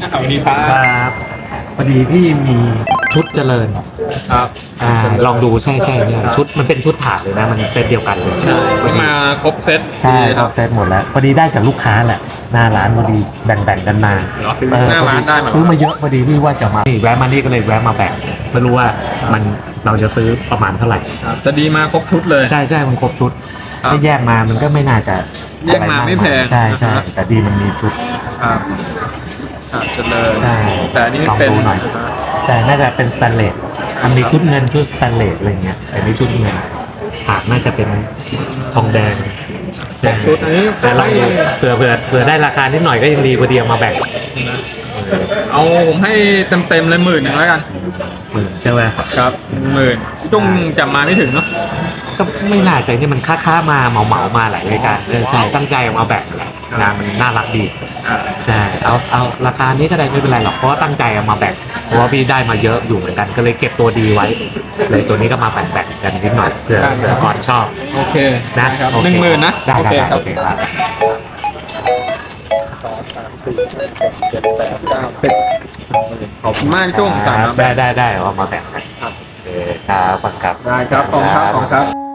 สวัสดีครัคบรับพอดีพี่มีชุดเจริญครับอ่าลองดูใช่ใช่ใช่ชุดมันเป็นชุดถาดเลยนะ มันเซตเดียวกันเลยใช่ก็มาครบเซตใช่ครับเซตหมดแล้ว พอดีได้จากลูกค้าแหละหน้าร้านพอดีแบ่งๆกันมาเหรอซื้อเออหน้าร้านได้มาซื้อมาเยอะพอดีพี่ว่าจะมานี่แวะมานี่ก็เลยแวะมาแบ่งไม่รู้ว่ามันเราจะซื้อประมาณเท่าไหร่ครับแต่ดีมาครบชุดเลยใช่ใช่มันครบชุดครับถ้าแยกมามันก็ไม่น่าจะแยกมาไม่แพงใช่ใช่นะครับแต่ดีมันมีชุดครับ ครับเจริญใช่แต่อันนี้ลองเป็นดูหน่อย แต่น่าจะเป็นสแตนเลสมันมีชุดเงินชุดสแตนเลสอะไรเงี้ย แต่นี่ชุดเงินหากน่าจะเป็นทองแดงครบชุดอันนี้แต่เราเผื่อเผื่อเผื่อได้ราคานิดหน่อยก็ยังดีพอดีเอามาแบ่งเอาผมให้เต็มเต็มๆเลยหมื่นหนึ่งแล้วกัน หมื่นใช่ไหมครับหมื่นจุ้งจำมาไม่ถึงเนาะ ก็ไม่น่าใจนี่มันค่าค่าๆมาเหมาเหมาๆมาหลายรายการเออใช่ตั้งใจเอามาแบ่งแหละงานมันน่ารักดีอ่าใช่เอาเอาราคานี้ก็ได้ไม่เป็นไรหรอกเพราะว่าตั้งใจเอามาแบ่งเพราะว่าพี่ได้มาเยอะอยู่เหมือนกัน ก็เลยเก็บตัวดีไว้ เลยตัวนี้ก็มาแบ่งๆกันนิดหน่อยเผื่อเผื่อก่อนชอบ โอเคนะครับโอเคหนึ่งหมื่นนะได้โอได้เคได้ครับโอเคครับ ขอบคุณมากจุ้งสั่งมาได้ได้ได้เอามาแบ่งกันครับ โอเคครับขอบคุณครับ ได้ครับขอบคุณครับขอบคุณครับ